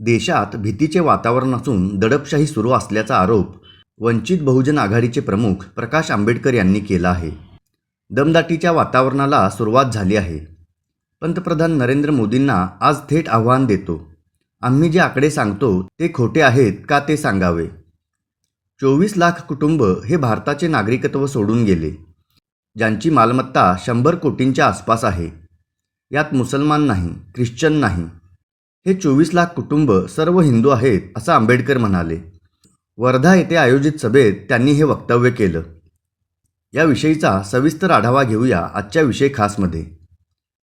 देशात भीतीचे वातावरण असून दडपशाही सुरू असल्याचा आरोप वंचित बहुजन आघाडीचे प्रमुख प्रकाश आंबेडकर यांनी केला आहे. दमदाटीच्या वातावरणाला सुरुवात झाली आहे. पंतप्रधान नरेंद्र मोदींना आज थेट आव्हान देतो. आम्ही जे आकडे सांगतो ते खोटे आहेत का ते सांगावे. चोवीस लाख कुटुंब हे भारताचे नागरिकत्व सोडून गेले. ज्यांची मालमत्ता शंभर कोटींच्या आसपास आहे. यात मुसलमान नाही ख्रिश्चन नाही. हे चोवीस लाख कुटुंब सर्व हिंदू आहेत असं आंबेडकर म्हणाले. वर्धा येथे आयोजित सभेत त्यांनी हे वक्तव्य केलं. याविषयीचा सविस्तर आढावा घेऊया आजच्या विषय खासमध्ये.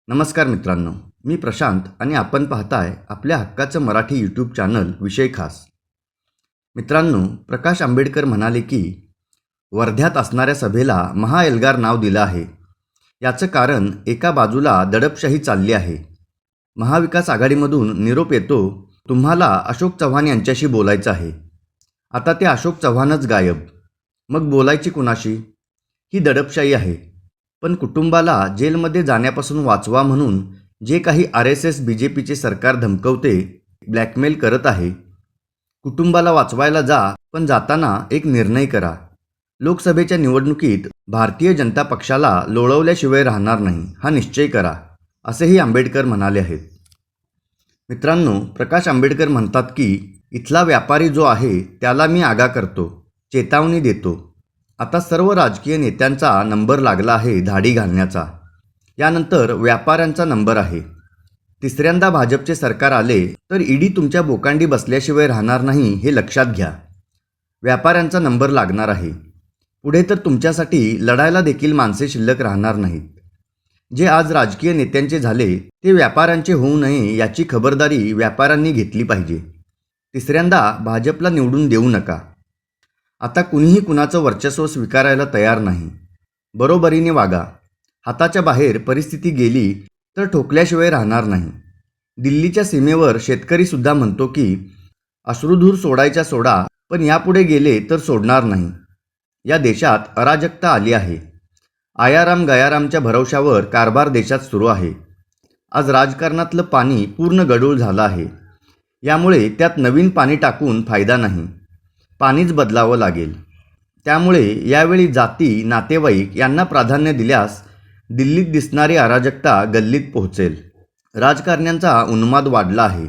नमस्कार मित्रांनो मी प्रशांत आणि आपण पाहताय आपल्या हक्काचं मराठी यूट्यूब चॅनल विषय खास. मित्रांनो प्रकाश आंबेडकर म्हणाले की वर्ध्यात असणाऱ्या सभेला महाएल्गार नाव दिलं आहे. याचं कारण एका बाजूला दडपशाही चालली आहे. महाविकास आघाडीमधून निरोप येतो तुम्हाला अशोक चव्हाण यांच्याशी बोलायचं आहे. आता ते अशोक चव्हाणच गायब. मग बोलायची कुणाशी? ही दडपशाही आहे. पण कुटुंबाला जेलमध्ये जाण्यापासून वाचवा म्हणून जे काही R S S B J पीचे सरकार धमकवते ब्लॅकमेल करत आहे. कुटुंबाला वाचवायला जा पण जाताना एक निर्णय करा. लोकसभेच्या निवडणुकीत भारतीय जनता पक्षाला लोळवल्याशिवाय राहणार नाही हा निश्चय करा असेही आंबेडकर म्हणाले आहेत. मित्रांनो प्रकाश आंबेडकर म्हणतात की इथला व्यापारी जो आहे त्याला मी आगा करतो चेतावणी देतो. आता सर्व राजकीय नेत्यांचा नंबर लागला आहे धाडी घालण्याचा. यानंतर व्यापाऱ्यांचा नंबर आहे. तिसऱ्यांदा भाजपचे सरकार आले तर ईडी तुमच्या बोकांडी बसल्याशिवाय राहणार नाही हे लक्षात घ्या. व्यापाऱ्यांचा नंबर लागणार आहे. पुढे तर तुमच्यासाठी लढायला देखील माणसे शिल्लक राहणार नाहीत. जे आज राजकीय नेत्यांचे झाले ते व्यापाऱ्यांचे होऊ नये याची खबरदारी व्यापाऱ्यांनी घेतली पाहिजे. तिसऱ्यांदा भाजपला निवडून देऊ नका. आता कुणीही कुणाचं वर्चस्व स्वीकारायला तयार नाही. बरोबरीने वागा. हाताच्या बाहेर परिस्थिती गेली तर ठोकल्याशिवाय राहणार नाही. दिल्लीच्या सीमेवर शेतकरीसुद्धा म्हणतो की अश्रुधूर सोडायच्या सोडा पण यापुढे गेले तर सोडणार नाही. या देशात अराजकता आली आहे. आयाराम गयारामच्या भरवशावर कारभार देशात सुरू आहे. आज राजकारणातलं पाणी पूर्ण गडूळ झालं आहे. यामुळे त्यात नवीन पाणी टाकून फायदा नाही. पाणीच बदलावं लागेल. त्यामुळे यावेळी जाती नातेवाईक यांना प्राधान्य दिल्यास दिल्लीत दिसणारी अराजकता गल्लीत पोहोचेल. राजकारण्यांचा उन्माद वाढला आहे.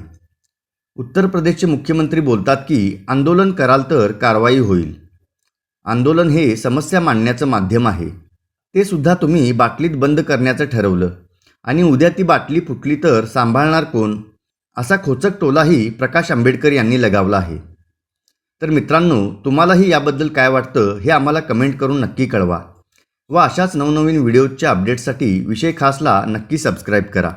उत्तर प्रदेशचे मुख्यमंत्री बोलतात की आंदोलन कराल तर कारवाई होईल. आंदोलन हे समस्या मांडण्याचं माध्यम आहे. ते सुद्धा तुम्ही बाटलीत बंद करण्याचं ठरवलं. आणि उद्या ती बाटली फुटली तर सांभाळणार कोण? असा खोचक टोलाही प्रकाश आंबेडकर यांनी लगावला आहे. तर मित्रांनो तुम्हालाही याबद्दल काय वाटतं हे आम्हाला कमेंट करून नक्की कळवा. व अशाच नवनवीन व्हिडिओजच्या अपडेट्ससाठी विषय खासला नक्की सबस्क्राईब करा.